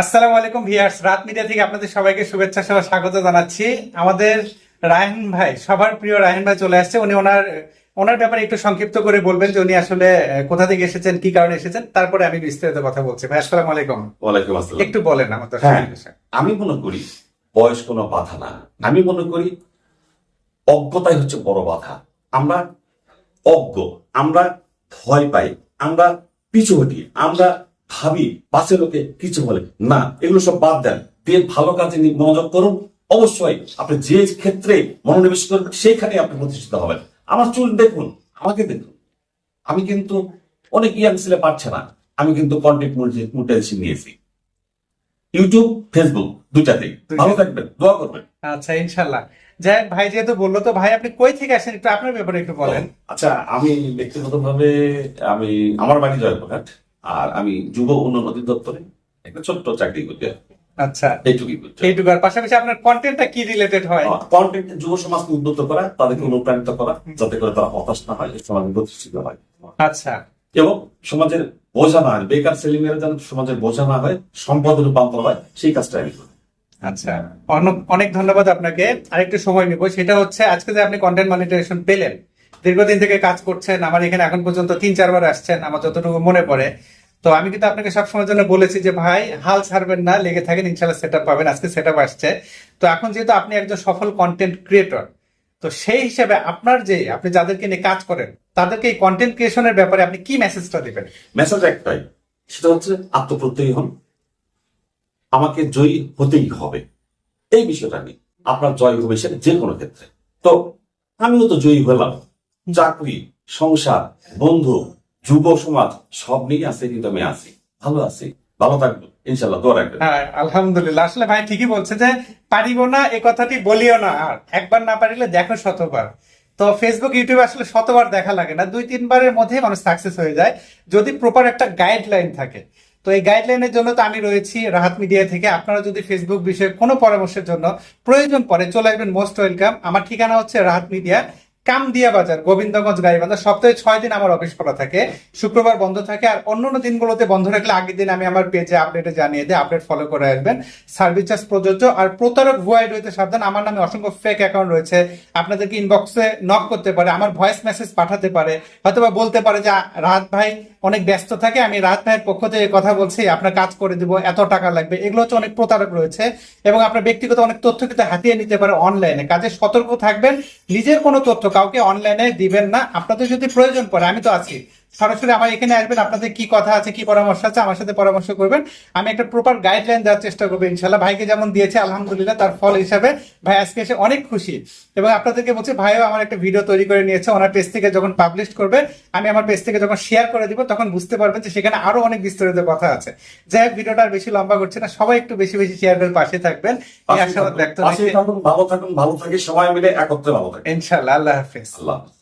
আসসালামু আলাইকুম ভিয়ার্স রাত মিডিয়া থেকে আপনাদের সবাইকে শুভেচ্ছা সহ স্বাগত জানাচ্ছি। আমাদের রায়হান ভাই সবার প্রিয় রায়হান ভাই চলে আসছে। উনি ওনার ওনার ব্যাপারে একটু সংক্ষিপ্ত করে বলবেন যে উনি আসলে কোথা থেকে এসেছেন কি কারণে এসেছেন তারপরে আমি বিস্তারিত কথা বলছি। ভাই আসসালামু আলাইকুম। ওয়ালাইকুম আসসালাম। একটু বলেন আমাদের হ্যাঁ আমি মনে করি বয়স কোনো বাধা না। আমি মনে করি অজ্ঞতাই হচ্ছে বড় বাধা। আমরা অজ্ঞ আমরা ভয় পাই আমরা পিছু হটি আমরা ভাবি পাশে লোকে কিছু বলে না এগুলো সব বাদ দেন। দিয়ে ভালো কাজে মনোযোগ করুন। অবশ্যই আপনি যে ক্ষেত্রে মনোনিবেশ করবেন সেইখানে আপনি প্রতিষ্ঠিত হবেন। আমার চুল দেখুন আমাকে দেখুন। আমি কিন্তু অনেক ইয়াং ছেলে পারছে না। আমি কিন্তু কন্টেন্ট মোটিভেশন নিয়েছি। ইউটিউব ফেসবুক দুইটাতেই। ভালো থাকবেন দোয়া করবেন। আচ্ছা ইনশাল্লাহ। যাই ভাই যেহেতু বলল তো ভাই আপনি কই থেকে আসেন? একটু আপনার ব্যাপারে একটু বলেন। আচ্ছা আমি ব্যক্তিগতভাবে আমি আমার বাড়ি জয়পুরহাট। আর আমি যুব উন্নয়ন দপ্তরে একটা ছোট্ট চাকরি করি আচ্ছা। এইটুকুই এইটুকু আর পাশাপাশি আপনার কন্টেন্টটা কি রিলেটেড হয়? কন্টেন্ট যুব সমাজকে উদ্বুদ্ধ করা তাদেরকে অনুপ্রাণিত করা যাতে করে তারা হতাশ না হয় সমাজে প্রতিষ্ঠিত হয়। আচ্ছা। এবং সমাজের বোঝা না হয় বেকার ছেলেমেয়েরা যেন সমাজের বোঝা না হয় সম্পদে রূপান্তর হয় সেই কাজটা আমি করি। আচ্ছা। অনেক- অনেক ধন্যবাদ আপনাকে। আরেকটু সময় নিব সেটা হচ্ছে আজকে যে আপনি কন্টেন্ট মনিটাইজেশন পেলেন দীর্ঘদিন থেকে কাজ করছেন, আমার এখানে এখন পর্যন্ত তিন, চারবার আসছেন, আমার যতটুকু মনে পড়ে। তো আমি কিন্তু আপনাকে সবসময়ের জন্য বলেছি যে, ভাই, হাল ছাড়বেন না, লেগে থাকেন ইনশাল্লাহ সেট পাবেন, আজকে সেট আসছে। তো এখন যেহেতু আপনি একজন সফল কন্টেন্ট ক্রিয়েটর তো সেই হিসেবে আপনার যে, আপনি যাদেরকে নিয়ে কাজ করেন, তাদেরকে এই কন্টেন্ট ক্রিয়েশনের ব্যাপারে আপনি কি মেসেজটা দিবেন? মেসেজ একটাই, সেটা হচ্ছে আত্মপ্রত্যয়ী হন। আমাকে জয়ী হতেই হবে। এই বিষয়টা নিয়ে আপনার জয় হবে সেটা যে কোনো ক্ষেত্রে। তো আমিও তো জয়ী হলাম। চাকরি, সংসার, বন্ধু, যুব সমাজ, সব নিয়ে আছে কিন্তু আমি আছি। ভালো আছি। ভালো থাকব ইনশাল্লাহ দোয়া রাখবেন। হ্যাঁ আলহামদুলিল্লাহ। আসলে ভাই ঠিকই বলছে যে পারিব না, এ কথাটি বলিও না। আর একবার না পারিলে দেখো শতবার। তো ফেসবুক ইউটিউবে আসলে শতবার দেখা লাগে না। দুই, তিনবারের মধ্যে মানুষ সাকসেস হয়ে যায়, যদি প্রপার একটা গাইডলাইন থাকে। তো এই গাইডলাইনের জন্য তো আমি রয়েছি রাহাত মিডিয়া থেকে। আপনারা যদি ফেসবুক বিষয়ে কোনো পরামর্শের জন্য প্রয়োজন পড়ে, চলে আসবেন মোস্ট ওয়েলকাম আমার ঠিকানা হচ্ছে রাহাত মিডিয়া কামদিয়া বাজার গোবিন্দগঞ্জ গাইবান্ধা সপ্তাহে ছয় দিন আমার অফিস খোলা থাকে শুক্রবার বন্ধ থাকে আর অন্যান্য দিনগুলোতে বন্ধ রাখলে আগের দিন আমি আমার পেজে আপডেটে জানিয়ে দিই আপডেট ফলো করে আসবেন। সার্ভিস চার্জ প্রযোজ্য আর প্রতারক ভুয়াইড হইতে সাবধান আমার নামে অসংখ্য ফেক অ্যাকাউন্ট রয়েছে আপনাদেরকে ইনবক্সে নক করতে পারে আমার ভয়েস মেসেজ পাঠাতে পারে হয়তোবা বলতে পারে যে আ, রাহাত ভাই অনেক ব্যস্ত থাকে আমি রাহাত ভাইয়ের পক্ষ থেকে কথা বলছি আপনার কাজ করে দিব এত টাকা লাগবে। এগুলো হচ্ছে অনেক প্রতারক রয়েছে এবং আপনার ব্যক্তিগত অনেক তথ্য কিন্তু হাতিয়ে নিতে পারে অনলাইনে কাজে সতর্ক থাকবেন নিজের কোনো তথ্য কাউকে অনলাইনে দিবেন না। আপনাদের যদি প্রয়োজন পড়ে আমি তো আছি। সরাসরি আমার এখানে আসবেন আপনাদের কি কথা আছে কি পরামর্শ আছে আমার সাথে পরামর্শ করবেন। আমি একটা প্রপার গাইডলাইন দেওয়ার চেষ্টা করব ইনশাল্লাহ। ভাইকে যেমন দিয়েছে আলহামদুলিল্লাহ তার ফল হিসাবে ভাই আজকে এসে অনেক খুশি। এবং আপনাদেরকে বলছি ভাইও আমার একটা ভিডিও তৈরি করে নিয়েছে ওনার পেজ থেকে যখন পাবলিশ করবে আমি আমার পেজ থেকে যখন শেয়ার করে দিব তখন বুঝতে পারবেন যে সেখানে আরও অনেক বিস্তারিত কথা আছে। যাই হোক ভিডিওটা আর বেশি লম্বা করছে না সবাই একটু বেশি বেশি শেয়ার করে পাশে থাকবেন। এই আশাবাদ ব্যক্ত পাশে থাকুন ভালো থাকুন ভালো থাকি সবাই মিলে একত্রে ভালো ইনশাল্লাহ আল্লাহ হাফিজ। আল্লাহ।